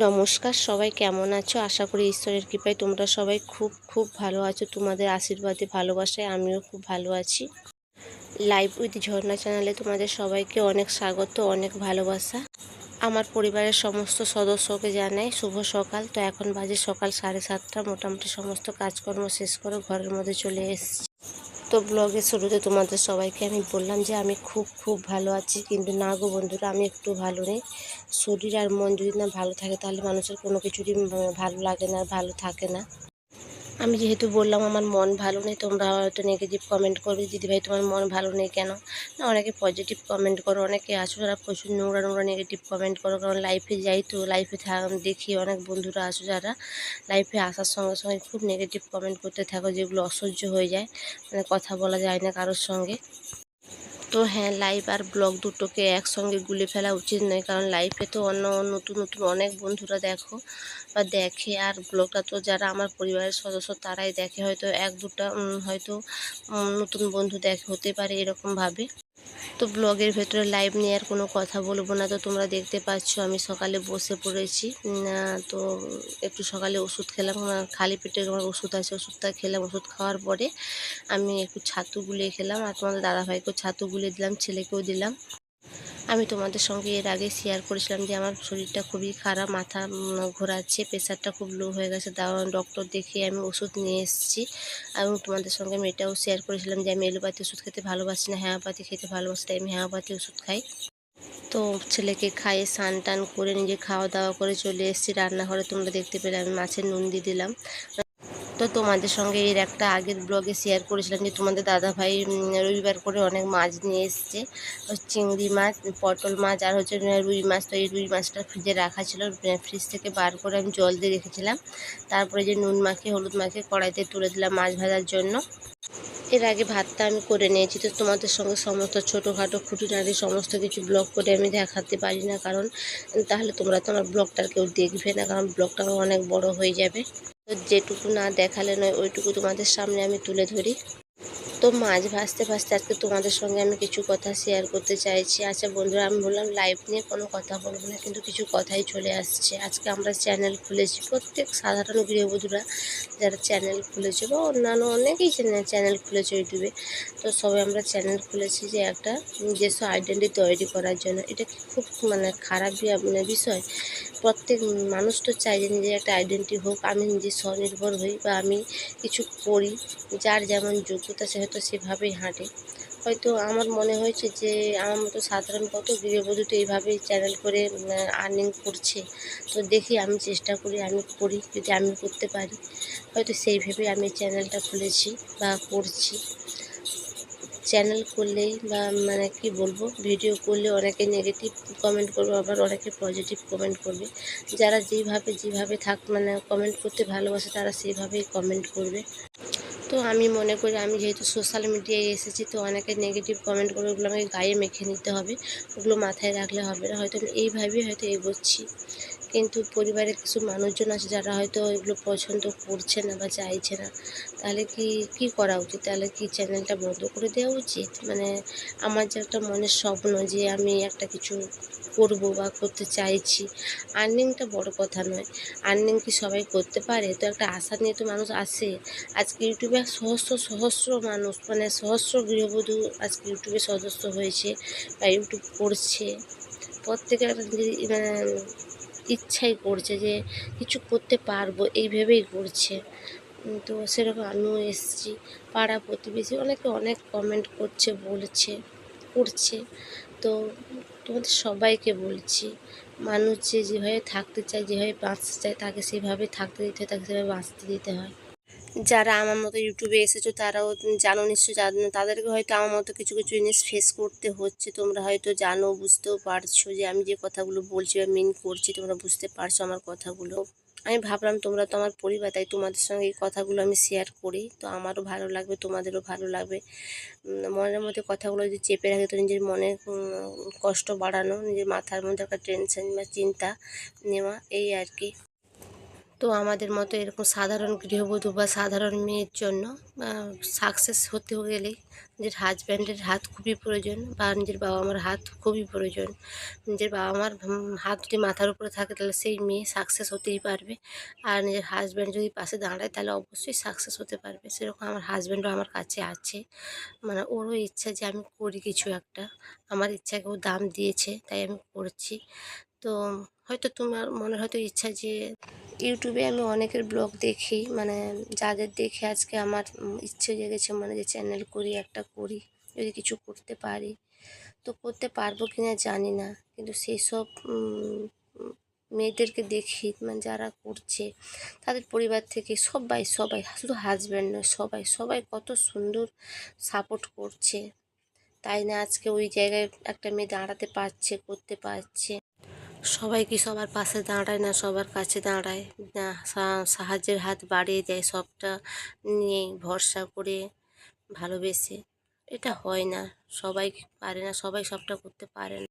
নমস্কার, সবাই কেমন আছো? আশা করি ঈশ্বরের কৃপায় তোমরা সবাই খুব খুব ভালো আছো। তোমাদের আশীর্বাদে, ভালোবাসায় আমিও খুব ভালো আছি। লাইভ উইথ ঝর্ণা চ্যানেলে তোমাদের সবাইকে অনেক স্বাগত, অনেক ভালোবাসা। আমার পরিবারের সমস্ত সদস্যকে জানাই, শুভ সকাল। তো এখন বাজে সকাল সাড়ে সাতটা। মোটামুটি সমস্ত কাজকর্ম শেষ করে ঘরের মধ্যে চলে এসেছি। তো ব্লগের শুরুতে তোমাদের সবাইকে আমি বললাম যে আমি খুব খুব ভালো আছি। কিন্তু না গো বন্ধুরা, আমি একটু ভালো নেই। শরীর আর মন যদি না ভালো থাকে, তাহলে মানুষের কোনো কিছুরই ভালো লাগে না, ভালো থাকে না। আমি যেহেতু বললাম আমার মন ভালো নেই, তোমরা হয়তো নেগেটিভ কমেন্ট করবে, দিদিভাই, তোমার মন ভালো নেই কেন? না, অনেকে পজিটিভ কমেন্ট করো, অনেকে আসো যারা প্রচুর নোংরা নোংরা নেগেটিভ কমেন্ট করো, কারণ লাইফে যাই তো লাইফে দেখি অনেক বন্ধুরা আসো যারা লাইফে আসার সঙ্গে সঙ্গে খুব নেগেটিভ কমেন্ট করতে থাকো, যেগুলো অসহ্য হয়ে যায় মানে কথা বলা যায় না কারোর সঙ্গে। তো হ্যাঁ লাইভ আর ব্লগ দুটোকে একসঙ্গে গুলে ফেলা উচিত নয়। কারণ লাইফে তো অন্য নতুন নতুন অনেক বন্ধুরা দেখো বা দেখে। আর ব্লগটা তো যারা আমার পরিবারের সদস্য, তারাই দেখে। হয়তো এক দুটা হয়তো নতুন বন্ধু দেখে হতে পারে এরকমভাবে তো ব্লগের ভেতরে লাইভ নিয়ে আর কোনো কথা বলব না। তো তোমরা দেখতে পাচ্ছ, আমি সকালে বসে পড়েছি। না, তো একটু সকালে ওষুধ খেলাম। খালি পেটে আমার ওষুধ আছে, ওষুধটা খেলাম। ওষুধ খাওয়ার পরে আমি একটু ছাতু গুলিয়ে খেলাম। আর তোমাদের দাদাভাইকেও ছাতু গুলিয়ে দিলাম, ছেলেকেও দিলাম। আমি তোমাদের সঙ্গে এর আগে শেয়ার করেছিলাম যে আমার শরীরটা খুবই খারাপ, মাথা ঘোরাচ্ছে প্রেশারটা খুব লো হয়ে গেছে ডক্টর দেখিয়ে আমি ওষুধ নিয়ে এসেছি এবং তোমাদের সঙ্গে আমি এটাও শেয়ার করেছিলাম যে আমি এলোপাতি ওষুধ খেতে ভালোবাসি না হ্যাঁপাতি খেতে ভালোবাসি, তাই আমি হ্যাঁপাতি ওষুধ খাই। তো ছেলেকে খাইয়ে স্নান টান করে নিজে খাওয়া দাওয়া করে চলে এসেছি। রান্নাঘরে তোমরা দেখতে পেলে আমি মাছের নুন দিয়ে দিলাম। তো তোমাদের সঙ্গে এর একটা আগের ব্লগে শেয়ার করেছিলাম যে তোমাদের দাদা ভাই রবিবার করে অনেক মাছ নিয়ে এসছে। চিংড়ি মাছ, পটল মাছ আর হচ্ছে রুই মাছ। তো এই রুই মাছটা ফ্রিজে রাখা ছিল ফ্রিজ থেকে বার করে আমি জল দিয়ে রেখেছিলাম। তারপরে যে নুন মাখে হলুদ মাখে কড়াইতে তুলে দিলাম মাছ ভাজার জন্য। এর আগে ভাতটা আমি করে নিয়েছি। তো তোমাদের সঙ্গে সমস্ত ছোটোখাটো খুঁটিনাটি সমস্ত কিছু ব্লগ করে আমি দেখাতে পারি না, কারণ তাহলে তোমরা তো আমার ব্লগটার কেউ দেখবে না, কারণ ব্লগটা অনেক বড় হয়ে যাবে। তো যেটুকু না দেখালে নয়, ওইটুকু তোমাদের সামনে আমি তুলে ধরি। তো মাছ ভাজতে ভাজতে আজকে তোমাদের সঙ্গে আমি কিছু কথা শেয়ার করতে চাইছি। আচ্ছা বন্ধুরা, আমি বললাম লাইভ নিয়ে কোনো কথা বলব না, কিন্তু কিছু কথাই চলে আসছে। আজকে আমরা চ্যানেল খুলেছি, প্রত্যেক সাধারণ গৃহবধূরা যারা চ্যানেল খুলেছে বা অন্যান্য অনেকেই চ্যানেল খুলেছে ইউটিউবে, তো সবাই আমরা চ্যানেল খুলেছি যে একটা নিজস্ব আইডেন্টি তৈরি করার জন্য। এটা খুব মানে খারাপ মানে বিষয়? প্রত্যেক মানুষ তো চাই যে নিজের একটা আইডেন্টি হোক, আমি নিজে স্বনির্ভর হই বা আমি কিছু করি, যার যেমন যোগ্যতা সে হয়তো সেভাবেই হাঁটে। হয়তো আমার মনে হয়েছে যে আমার মতো সাধারণ কত গৃহবধূ তো এইভাবেই চ্যানেল করে আর্নিং করছে। তো দেখি আমি চেষ্টা করি, আমি করি, যদি আমি করতে পারি। হয়তো সেইভাবেই আমি চ্যানেলটা খুলেছি বা করছি। চ্যানেল করলেই বা মানে কি বলব ভিডিও করলে অনেকে নেগেটিভ কমেন্ট করবে, আবার অনেকে পজিটিভ কমেন্ট করবে। যারা যেইভাবে যেভাবে থাক মানে কমেন্ট করতে ভালোবাসে, তারা সেইভাবেই কমেন্ট করবে। তো আমি মনে করি, আমি যেহেতু সোশ্যাল মিডিয়ায় এসেছি, তো অনেকে নেগেটিভ কমেন্ট করবে, ওগুলো আমাকে গায়ে মেখে নিতে হবে, ওগুলো মাথায় রাখলে হবে না। হয়তো আমি এইভাবেই হয়তো এগোচ্ছি। কিন্তু পরিবারের কিছু মানুষজন আছে যারা হয়তো এগুলো পছন্দ করছে না বা চাইছে না, তাহলে কি কি করা উচিত? তাহলে কি চ্যানেলটা বন্ধ করে দেওয়া উচিত? মানে আমার যে একটা মনের স্বপ্ন যে আমি একটা কিছু করব বা করতে চাইছি আর্নিংটা বড় কথা নয়। আর্নিং কি সবাই করতে পারে? তো একটা আশা নিয়ে তো মানুষ আসে। আজকে ইউটিউবে সহস্র সহস্র মানুষ মানে সহস্র গৃহবধূ আজকে ইউটিউবে সদস্য হয়েছে বা ইউটিউব করছে। প্রত্যেকের একটা মানে ইচ্ছাই করছে যে কিছু করতে পারব এইভাবেই করছে। তো সেরকম আমিও এসেছি। পাড়া প্রতিবেশী অনেকে অনেক কমেন্ট করছে, বলছে, করছে। তো তোমাদের সবাইকে বলছি, মানুষ যে যেভাবে থাকতে চায়, যেভাবে বাঁচতে চায়, তাকে সেভাবে থাকতে দিতে হয়, তাকে সেভাবে বাঁচতে দিতে হয়। যারা আমার মতো ইউটিউবে এসেছ, তারাও জানো নিশ্চয়ই জানো তাদেরকে হয়তো আমার মতো কিছু কিছু জিনিস ফেস করতে হচ্ছে। তোমরা হয়তো জানো, বুঝতেও পারছ যে আমি যে কথাগুলো বলছি বা মিন করছি, তোমরা বুঝতে পারছ আমার কথাগুলো। আমি ভাবলাম তোমরা তো আমার পরিবার, তাই তোমাদের সঙ্গে এই কথাগুলো আমি শেয়ার করি। তো আমারও ভালো লাগবে, তোমাদেরও ভালো লাগবে। মনের মধ্যে কথাগুলো যদি চেপে রাখে, তো নিজের মনে কষ্ট বাড়ানো, নিজের মাথার মধ্যে একটা টেনশন বা চিন্তা নেওয়া, এই আর কি। তো আমাদের মতো এরকম সাধারণ গৃহবধূ বা সাধারণ মেয়ের জন্য সাকসেস হতে গেলে নিজের হাজব্যান্ডের হাত খুবই প্রয়োজন বা নিজের বাবা মার হাত খুবই প্রয়োজন। নিজের বাবা মার হাত যদি মাথার উপরে থাকে তাহলে সেই মেয়ে সাকসেস হতেই পারবে। আর নিজের হাজব্যান্ড যদি পাশে দাঁড়ায় তাহলে অবশ্যই সাকসেস হতে পারবে। সেরকম আমার হাজব্যান্ডও আমার কাছে আছে। মানে ওরও ইচ্ছা যে আমি করি কিছু একটা। আমার ইচ্ছাকে ও দাম দিয়েছে, তাই আমি করছি। তো হয়তো তোমার মনে হয়তো ইচ্ছা যে ইউটিউবে আমি অনেকের ব্লগ দেখি মানে যাদের দেখে আজকে আমার ইচ্ছে জেগেছে মানে যে চ্যানেল করি, একটা করি, যদি কিছু করতে পারি। তো করতে পারব কি না জানি না, কিন্তু সেই সব মেয়েদেরকে দেখি মানে যারা করছে, তাদের পরিবার থেকে সবাই সবাই, শুধু হাজব্যান্ড নয়, সবাই সবাই কত সুন্দর সাপোর্ট করছে। তাই না আজকে ওই জায়গায় একটা মেয়ে দাঁড়াতে পারছে, করতে পারছে। সবাই কি সবার পাশে দাঁড়ায় না সবার কাছে দাঁড়ায়? না সাহায্যের হাত বাড়িয়ে দেয় সবটা নিয়ে ভরসা করে ভালোবেসে। এটা হয় না। সবাই পারে না? সবাই সবটা করতে পারে না।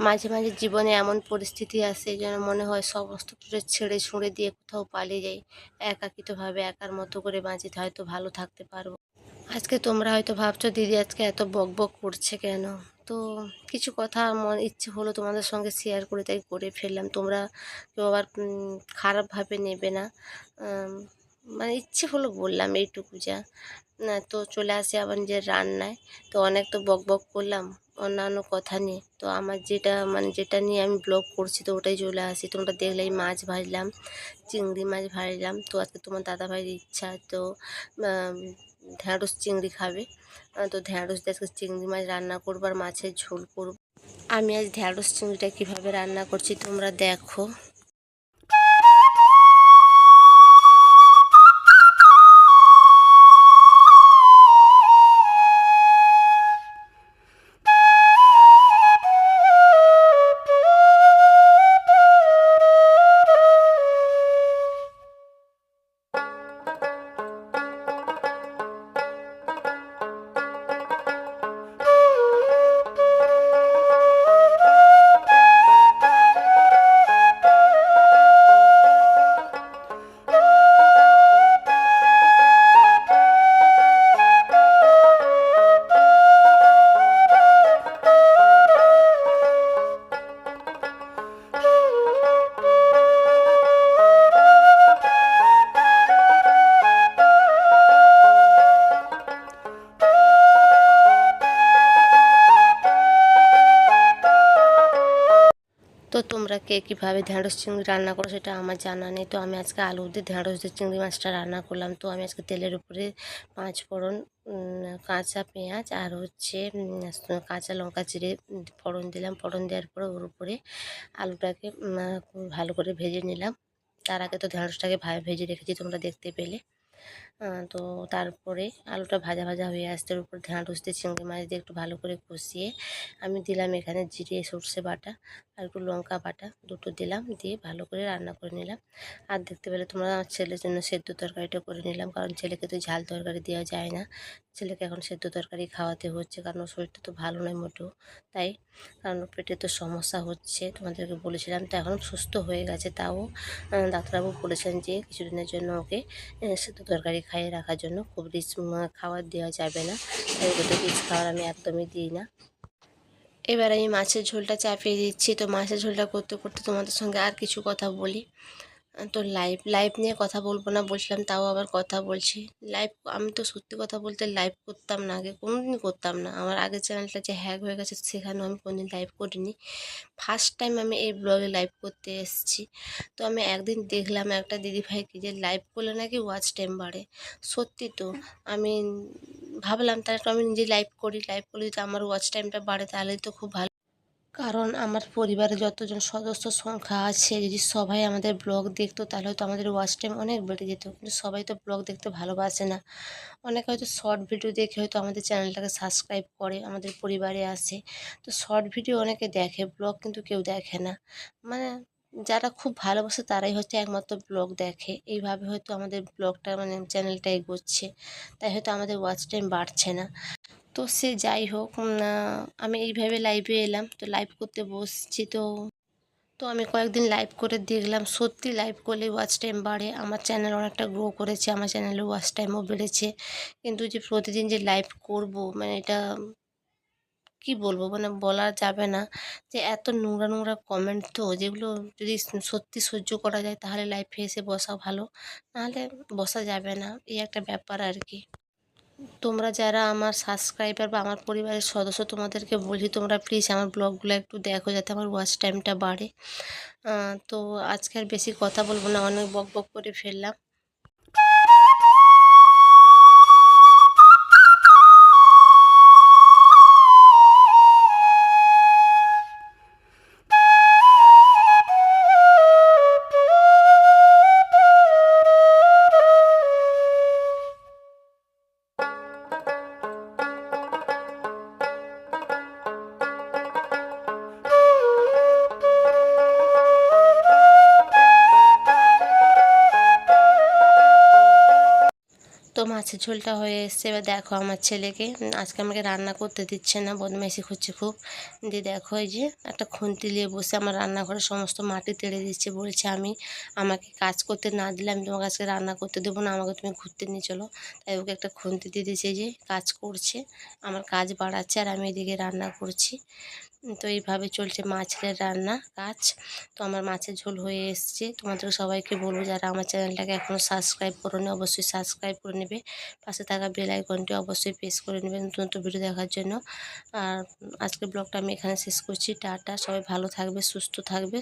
মাঝে মাঝে জীবনে এমন পরিস্থিতি আসে যেন মনে হয় সমস্ত কিছু ছেড়ে ছুঁড়ে দিয়ে কোথাও পালিয়ে যাই। একাকিতভাবে একার মতো করে বাঁচিতে হয়তো ভালো থাকতে পারব। আজকে তোমরা হয়তো ভাবছ, দিদি আজকে এত বক বক করছে কেন? তো কিছু কথা মন, ইচ্ছে হলো তোমাদের সঙ্গে শেয়ার করে তাই করে ফেললাম। তোমরা কেউ আবার খারাপভাবে নেবে না। মানে ইচ্ছে হলো বললাম এইটুকু যা। না, তো চলে আসি আবার নিজের রান্নায়। তো অনেক তো বক বক করলাম, অন্যান্য কথা নিয়ে। তো আমার যেটা মানে যেটা নিয়ে আমি ব্লগ করছি তো ওটাই চলে আসি। তোমরা দেখলেই মাছ ভাজলাম, চিংড়ি মাছ ভাজলাম। তো আজকে তোমার দাদাভাইয়ের ইচ্ছা, তো ঢ্যাঁড়স চিংড়ি খাবে। তো ঢ্যাঁড়স দিয়ে চিংড়ি মাছ রান্না করব আর মাছের ঝোল করব। আমি আজ ঢ্যাঁড়স চিংড়িটা কীভাবে রান্না করছি তোমরা দেখো। কে কীভাবে ঢ্যাঁড়স চিংড়ি রান্না করো সেটা আমার জানা নেই। তো আমি আজকে আলু দিয়ে ঢ্যাঁড়স দিয়ে চিংড়ি মাছটা রান্না করলাম। তো আমি আজকে তেলের উপরে পাঁচ ফোড়ন কাঁচা পেঁয়াজ আর হচ্ছে কাঁচা লঙ্কা চিড়ে ফোড়ন দিলাম। ফোড়ন দেওয়ার পরে ওর উপরে আলুটাকে ভালো করে ভেজে নিলাম। তার আগে তো ঢ্যাঁড়সটাকে ভা- ভেজে রেখেছি, তোমরা দেখতে পেলে। তো তারপরে আলুটা ভাজা ভাজা হয়ে আসতে উপর ঢ্যাঁড়স দিয়ে চিংড়ি মাছ দিয়ে একটু ভালো করে কষিয়ে আমি দিলাম এখানে জিরে, সর্ষে বাটা আর একটু লঙ্কা বাটা। দুটো দিলাম, দিয়ে ভালো করে রান্না করে নিলাম। আর দেখতে পেলে তোমরা আমার ছেলের জন্য সেদ্ধ তরকারিটা করে নিলাম, কারণ ছেলেকে তো ঝাল তরকারি দেওয়া যায় না। ছেলেকে এখন সেদ্ধ তরকারি খাওয়াতে হচ্ছে, কারণ শরীরটা তো ভালো নয় মোটেও। তাই কারণ পেটে তো সমস্যা হচ্ছে, তোমাদেরকে বলেছিলাম তো এখন সুস্থ হয়ে গেছে। তাও ডাক্তারবাবু বলেছেন যে কিছুদিনের জন্য ওকে সেদ্ধ তরকারি খাইয়ে রাখার জন্য খুব রিচ খাবার দেওয়া যাবে না। ওকে রিচ খাবার আমি একদমই দিই না। এবার আমি মাছের ঝোলটা চাপিয়ে দিচ্ছি। তো মাছের ঝোলটা করতে করতে তোমাদের সঙ্গে আর কিছু কথা বলি। তো লাইভ লাইভ নিয়ে কথা বলব না, বলছিলাম তাও আবার কথা বলছি। লাইভ আমি তো সত্যি কথা বলতে লাইভ করতাম না আগে, কোনোদিনই করতাম না। আমার আগের চ্যানেলটা যে হ্যাক হয়ে গেছে সেখানেও আমি কোনোদিন লাইভ করিনি। ফার্স্ট টাইম আমি এই ব্লগে লাইভ করতে এসেছি। তো আমি একদিন দেখলাম একটা দিদিভাইকে যে লাইভ করলে নাকি ওয়াচ টাইম বাড়ে। সত্যি তো, আমি ভাবলাম একটু আমি নিজে লাইভ করি। লাইভ করলে যদি আমার ওয়াচ টাইমটা বাড়ে তাহলে তো খুব ভালো। কারণ আমার পরিবারে যতজন সদস্য সংখ্যা আছে, যদি সবাই আমাদের ব্লগ দেখতো তাহলে হয়তো আমাদের ওয়াচ টাইম অনেক বেড়ে যেত। কিন্তু সবাই তো ব্লগ দেখতে ভালোবাসে না। অনেকে হয়তো শর্ট ভিডিও দেখে হয়তো আমাদের চ্যানেলটাকে সাবস্ক্রাইব করে, আমাদের পরিবারে আসে। তো শর্ট ভিডিও অনেকে দেখে, ব্লগ কিন্তু কেউ দেখে না। মানে যারা খুব ভালোবাসে তারাই হচ্ছে একমাত্র ব্লগ দেখে। এইভাবে হয়তো আমাদের ব্লগটা মানে চ্যানেলটা এগোচ্ছে। তাই হয়তো আমাদের ওয়াচ টাইম বাড়ছে না। তো সে যাই হোক আমি এইভাবে লাইভে এলাম। তো লাইভ করতে বসছি তো। তো আমি কয়েকদিন লাইভ করে দেখলাম, সত্যি লাইভ করলে ওয়াচ টাইম বাড়ে। আমার চ্যানেল অনেকটা গ্রো করেছে, আমার চ্যানেলে ওয়াচ টাইমও বেড়েছে। কিন্তু যে প্রতিদিন যে লাইভ করব মানে এটা কি বলব মানে বলা যাবে না যে এত নোংরা নোংরা কমেন্ট তো, যেগুলো যদি সত্যি সহ্য করা যায়, তাহলে লাইফে এসে বসা ভালো। নাহলে বসা যাবে না, এই একটা ব্যাপার আর কি। তোমরা যারা আমার সাবস্ক্রাইবার বা আমার পরিবারের সদস্য তোমাদেরকে বলি, তোমরা প্লিজ আমার ব্লগগুলো একটু দেখো যাতে আমার ওয়াচ টাইমটা বাড়ে। তো আজকে আর বেশি কথা বলব না, অনেক বক বক করে ফেললাম। মাছের ঝোলটা হয়ে এসছে। এবার দেখো আমার ছেলেকে আজকে আমাকে রান্না করতে দিচ্ছে না, বদমাইশি করছে খুব। দিয়ে দেখো এই যে একটা খুন্তি নিয়ে বসে আমার রান্নাঘরে সমস্ত মাটি তেড়ে দিচ্ছে, বলছে আমি আমাকে কাজ করতে না দিলে আমি তোমাকে আজকে রান্না করতে দেবো না, আমাকে তুমি ঘুরতে নিয়ে চলো। তাই ওকে একটা খুন্তি দিয়ে দিয়েছে যে কাজ করছে, আমার কাজ বাড়াচ্ছে আর আমি এদিকে রান্না করছি। তো এইভাবে চলছে মাছের রান্না কাজ। তো আমার মাছের ঝোল হয়ে এসছে। তোমাদের সবাইকে বলব যারা আমার চ্যানেলটাকে এখনও সাবস্ক্রাইব করোনি, অবশ্যই সাবস্ক্রাইব করে নেবে। পাশে থাকা বেল আইকনটি অবশ্যই প্রেস করে নেবেন নতুন নতুন ভিডিও দেখার জন্য। আর আজকের ব্লগটা আমি এখানে শেষ করছি, টাটা, সবাই ভালো থাকবে, সুস্থ থাকবে।